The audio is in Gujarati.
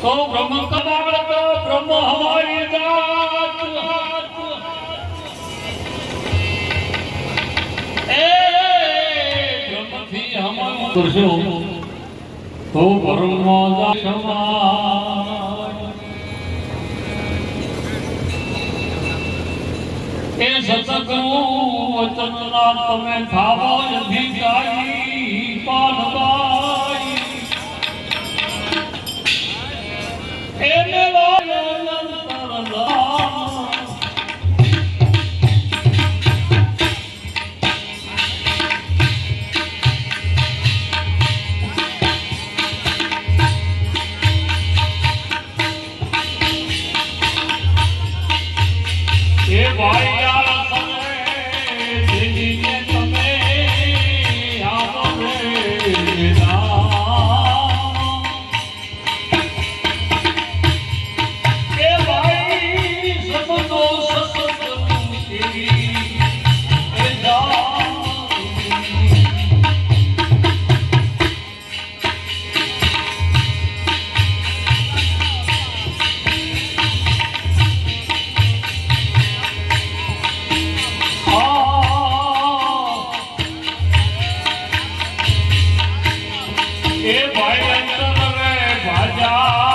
તો બ્રહ્મ કદાવત, બ્રહ્મ હમારી જાત. એ બ્રહ્મથી હમ કરશો તો બ્રહ્મ એ સતગુરુ વચનના તમે થાવો અધિકારી પાલવાઈ એ એ ભાઈ અંતર રે ભાજા.